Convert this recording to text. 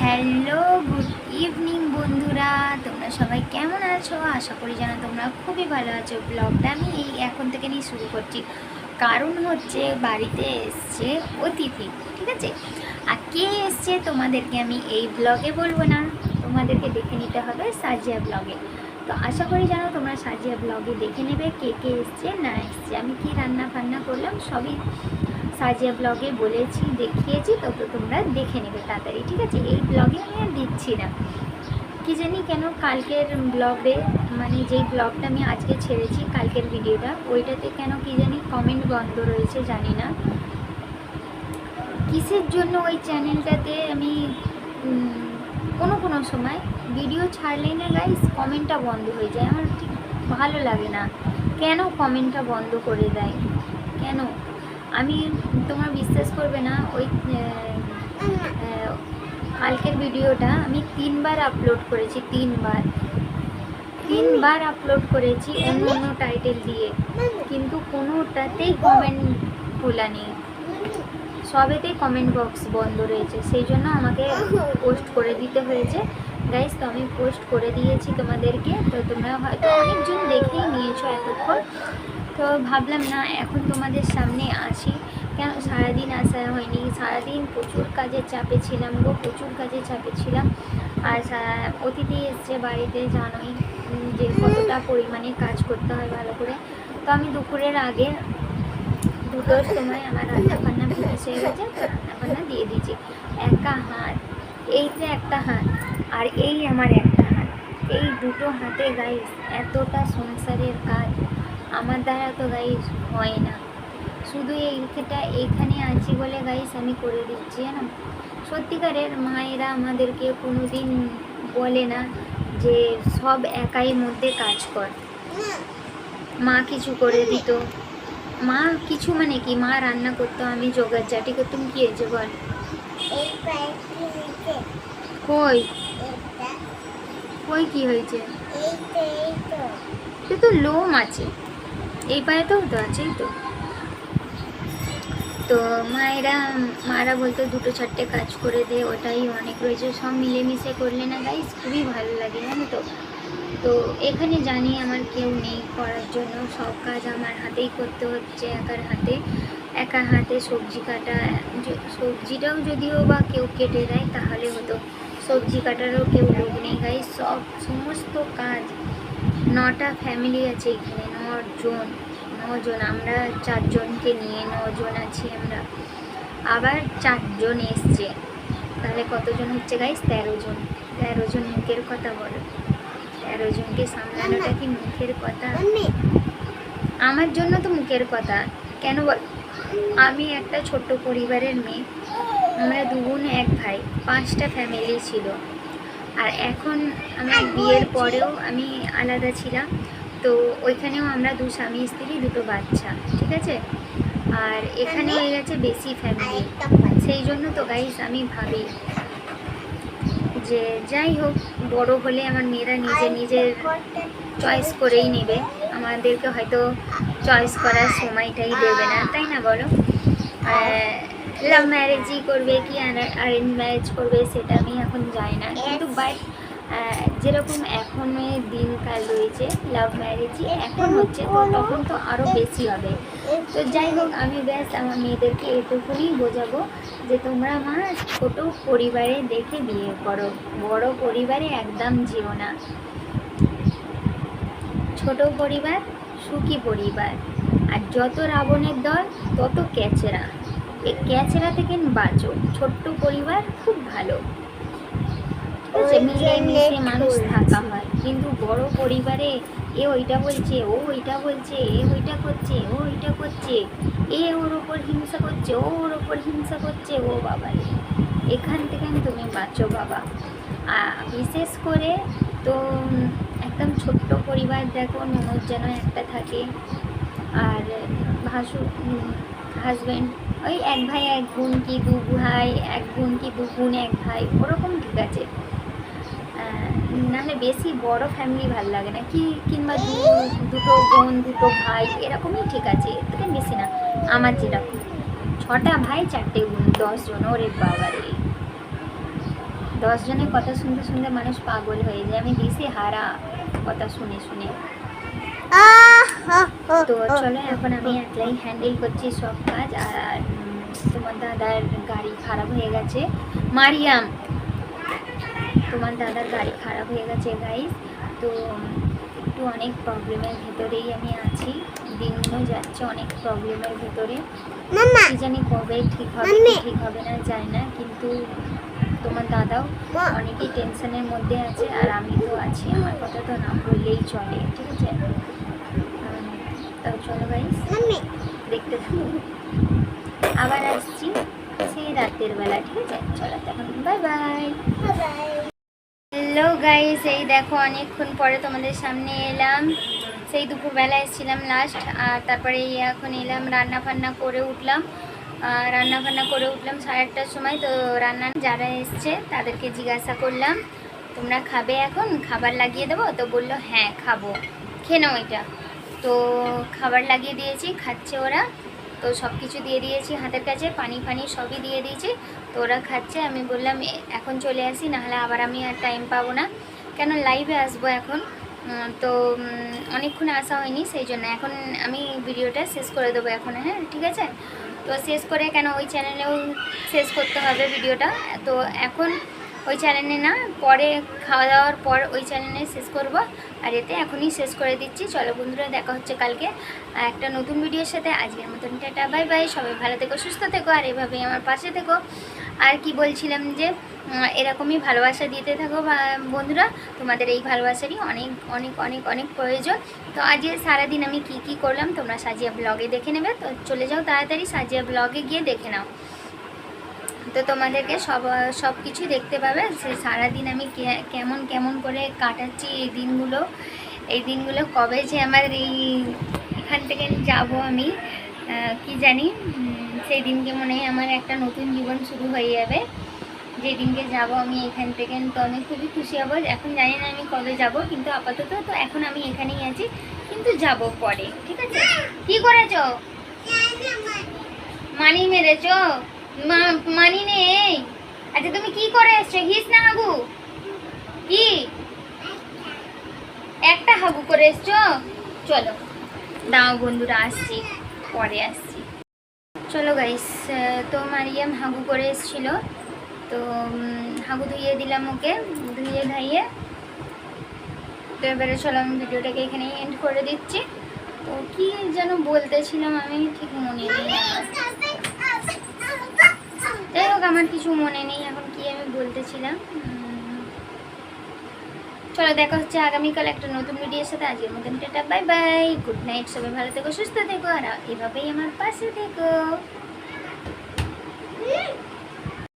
Hello, good evening বন্ধুরা। তোমরা সবাই কেমন আছো? আশা করি যেন তোমরা খুবই ভালো আছো। ব্লগটা আমি এই এখন থেকে নিয়ে শুরু করছি। কারণ হচ্ছে বাড়িতে এসছে অতিথি, ঠিক আছে? আর কে এসছে তোমাদেরকে আমি এই ব্লগে বলব না। তোমাদেরকে দেখে নিতে হবে সাজিয়া ব্লগে। তো আশা করি যেন তোমরা সাজিয়া ব্লগে দেখে নেবে কে কে এসছে, না এসছে। আমি কি রান্না ফান্না করলাম? সবই সাজিয়া ব্লগে বলেছি, দেখিয়েছি, তো তো তোমরা দেখে নেবে তাড়াতাড়ি, ঠিক আছে? এই ব্লগে আমি আর দিচ্ছি না। কি জানি কেন কালকের ব্লগে মানে যেই ব্লগটা আমি আজকে ছেড়েছি, কালকের ভিডিওটা ওইটাতে কেন কি জানি কমেন্ট বন্ধ রয়েছে, জানি না। কিসের জন্য ওই চ্যানেলটাতে আমি কোনো কোনো সময় ভিডিও ছাড়লে না গাইস কমেন্টটা বন্ধ হয়ে যায়। আমার ঠিক ভালো লাগে না। কেন কমেন্টটা বন্ধ করে দেয়? কেন? আমি তোমার বিশ্বাস করবে না, ওই কালকের ভিডিওটা আমি তিনবার আপলোড করেছি, তিনবার। তিনবার আপলোড করেছি অন্য অন্য টাইটেল দিয়ে, কিন্তু কোনোটাতেই কমেন্ট খোলা নেই সবেতেই কমেন্ট বক্স বন্ধ রয়েছে, সেই জন্য আমাকে পোস্ট করে দিতে হয়েছে। গাইস তো আমি পোস্ট করে দিয়েছি তোমাদেরকে, তো তোমরা হয়তো অনেকজন দেখেই নিয়েছো এতক্ষণ। তো ভাবলাম, না, এখন তোমাদের সামনে আসি কেন, সারাদিন আসা হয়নি। সারাদিন প্রচুর কাজের চাপে ছিলাম গো, প্রচুর কাজের চাপে ছিলাম। আর অতিথি এসছে বাড়িতে, জানোই যে কতটা পরিমাণে কাজ করতে হয় ভালো করে। তো আমি দুপুরের আগে দুটোর সময় আমার রান্না বান্না ফিনিশ হয়ে গেছে তো রান্না বান্না দিয়ে দিয়েছি। একা হাত, এই যে একটা হাত, আর এই আমার একটা হাত। এই দুটো হাতে গাইস এতটা সংসারের কাজ। আমার দ্বারা তো গাইস হয় না। শুধু এইটা এইখানে আছি বলে গাইস আমি করে দিচ্ছি জানো? সত্যিকারের মায়েরা আমাদেরকে কোনো দিন বলে না যে সব একাই মধ্যে কাজ কর। মা কিছু করে দিত। মা কিছু মানে কি? মা রান্না করতো আমি জোগাড় জাটি করতাম কি হয়েছে বল? কই? কই কি হয়েছে? সে তো লোম আছে। এই পায়ে তো তো আছেই তো। তো মায়েরা, মারা বলতো দুটো চারটে কাজ করে দে, ওটাই অনেক রয়েছে, সব মিলেমিশে করলে না গাইস খুবই ভালো লাগে, জানো তো। তো এখানে জানি আমার কেউ নেই করার জন্য, সব কাজ আমার হাতেই করতে হচ্ছে একার হাতে। একা হাতে সবজি কাটা সবজিটাও যদিও বা কেউ কেটে দেয়, তাহলে হতো। সবজি কাটারও কেউ লোক নেই গাই সব সমস্ত কাজ নটা ফ্যামিলি আছে এখানে, নজন নজন, আমরা চারজনকে নিয়ে নজন আছি আমরা। আবার চারজন এসছে। তাহলে কতজন হচ্ছে গাইস তেরো জন তেরো জন মুখের কথা বলো। তেরো জনকে সামলানোটা কি মুখের কথা? আমার জন্য তো মুখের কথা। কেন বল? আমি একটা ছোট্ট পরিবারের মেয়ে। আমরা দু বোন এক ভাই। পাঁচটা ফ্যামিলি ছিল। আর এখন আমার বিয়ের পরেও আমি আলাদা ছিলাম। তো ওইখানেও আমরা দু স্বামী, স্ত্রী, দুটো বাচ্চা, ঠিক আছে? আর এখানে হয়ে গেছে বেশি ফ্যামিলি সেই জন্য তো গাইস আমি ভাবি যে যাই হোক, বড় হলে আমার মেয়েরা নিজে নিজের চয়েস করেই নেবে। আমাদেরকে হয়তো চয়েস করার সময়টাই দেবে না, তাই না বলো? লাভ ম্যারেজই করবে কি অ্যারেঞ্জ ম্যারেজ করবে সেটা আমি এখন জানি না। কিন্তু বাট যেরকম এখন দিনকাল রয়েছে লাভ ম্যারেজই এখন হচ্ছে তো তখন তো আরও বেশি হবে। তো যাই হোক আমি ব্যাস আমার মেয়েদেরকে এটুকুনি বোঝাবো যে তোমরা মা ছোট পরিবারে দেখে বিয়ে করো। বড় পরিবারে একদম যেও না। ছোট পরিবার সুখী পরিবার। আর যত রাবণের দল তত ক্যাচেরা। ক্যাচেরা থেকে বাঁচো। ছোট্ট পরিবার খুব ভালো। মিলেমিশে মানুষ থাকা হয়। কিন্তু বড় পরিবারে এ ওইটা বলছে ও ওইটা বলছে এ ওইটা করছে ও ওইটা করছে এ ওর ওপর হিংসা করছে ও ওর ওপর হিংসা করছে ও বাবা এখান থেকে তুমি বাঁচো বাবা। বিশেষ করে তো একদম ছোট্ট পরিবার দেখো ননদ যেন একটা থাকে। আর ভাসু হাজব্যান্ড ওই এক ভাই এক বোন কি দু ভাই এক বোন কি দু বোন এক ভাই ওরকম ঠিক আছে। আহ, নাহলে বেশি বড় ফ্যামিলি ভালো লাগে না। কি কিংবা দুটো বোন দুটো ভাই এরকমই ঠিক আছে এর বেশি না। আমার যেরকম ছটা ভাই চারটে বোন দশজন ওরে বাবা রে। দশ জনের কথা শুনতে শুনতে মানুষ পাগল হয়ে যায়। আমি দিশে হারা কথা শুনে শুনে। তো চলো এখন আমি একলাই হ্যান্ডেল করছি সব কাজ আর তোমার দাদার গাড়ি খারাপ হয়ে গেছে। মারিয়াম তোমার দাদার গাড়ি খারাপ হয়ে গেছে গাইস তো একটু অনেক প্রবলেমের ভেতরেই আমি আছি। দিনগুলো যাচ্ছে অনেক প্রবলেমের ভেতরে। কি জানি কবে ঠিক হবে ঠিক হবে না জানি না কিন্তু তোমার দাদাও অনেকই টেনশনের মধ্যে আছে আর আমি তো আছি আমার কথা তো না বললেই চলে ঠিক আছে? তো চলো গাইস দেখতে আবার আসছি সেই রাতের বেলা ঠিক আছে? চলো তখন বাই বাই হ্যালো গাইস এই দেখো অনেকক্ষণ পরে তোমাদের সামনে এলাম। সেই দুপুরবেলা এসেছিলাম লাস্ট আর তারপরে এখন এলাম রান্না ফান্না করে উঠলাম। আর রান্না ফান্না করে উঠলাম সাড়ে আটটার সময় তো রান্না যারা এসছে তাদেরকে জিজ্ঞাসা করলাম তোমরা খাবে এখন? খাবার লাগিয়ে দেবো? তো বলল হ্যাঁ খাব। খেয়ে নাও এটা। তো খাবার লাগিয়ে দিয়েছি, খাচ্ছে ওরা। তো সব কিছু দিয়ে দিয়েছি হাতের কাছে, পানি ফানি সবই দিয়ে দিয়েছি। তো ওরা খাচ্ছে, আমি বললাম এখন চলে আসি, নাহলে আবার আমি আর টাইম পাবো না। কেন লাইভে আসব এখন। তো অনেকক্ষণ আসা হয়নি, সেই জন্য এখন আমি ভিডিওটা শেষ করে দেবো এখন হ্যাঁ ঠিক আছে? তো শেষ করে কেন ওই চ্যানেলেও শেষ করতে হবে ভিডিওটা? তো এখন ওই চ্যানেলে না, পরে খাওয়া দাওয়ার পর ওই চ্যানেলে শেষ করব। আর এতে এখনই শেষ করে দিচ্ছি। চলো বন্ধুরা, দেখা হচ্ছে কালকে। একটা নতুন ভিডিওর সাথে আজকের মতন টাটা বাই বাই সবাই ভালো থেকো, সুস্থ থেকো, আর এভাবেই আমার পাশে থেকো। আর কি বলছিলাম যে এরকমই ভালোবাসা দিতে থাকো বন্ধুরা, তোমাদের এই ভালোবাসারই অনেক অনেক অনেক অনেক প্রয়োজন। তো আজকে সারাদিন আমি কি কি করলাম, তোমরা সাজিয়া ব্লগে দেখে নেবে। তো চলে যাও তাড়াতাড়ি, সাজিয়া ব্লগে গিয়ে দেখে নাও। তো তোমাদেরকে সব সব কিছু দেখতে পাবে। সে সারাদিন আমি কেমন কেমন করে কাটাচ্ছি এই দিনগুলো। এই দিনগুলো কবে যে আমার এই, এখান থেকে যাব আমি কি জানি। সেই দিনকে মনে হয় আমার একটা নতুন জীবন শুরু হয়ে যাবে। যেই দিনকে যাব আমি এখান থেকে। তো আমি খুবই খুশি হব। এখন জানি না আমি কবে যাব, কিন্তু আপাতত তো এখন আমি এখানেই আছি, কিন্তু যাব পরে। ঠিক আছে? কি করেছ? মানি মেরেছো? মানি নেই। আচ্ছা তুমি কি করে এসছো? হিস না হাগু। কি? একটা হাগু করে এসছো? চলো। দাও বন্ধুরা, আসছি। পরে আসছি। চলো গাইস তো মারিয়াম হাগু করে এসেছিল। তো হাগু ধুইয়ে দিলাম ওকে। ধুইয়ে ধাইয়ে। তো এবারে চলো আমি ভিডিওটাকে এখানেই এন্ড করে দিচ্ছি। তো কি যেন বলতেছিলাম আমি ঠিক মনে নেই। যাই হোক, আমার কিছু মনে নেই। এখন কি আমি বলতেছিলাম? চলো দেখা হচ্ছে আগামীকাল একটা নতুন ভিডিওর সাথে। আজকের মতন tata, bye bye. Good night, সবাই ভালো থেকো, সুস্থ থেকো, আর এভাবেই আমার পাশে থেকো।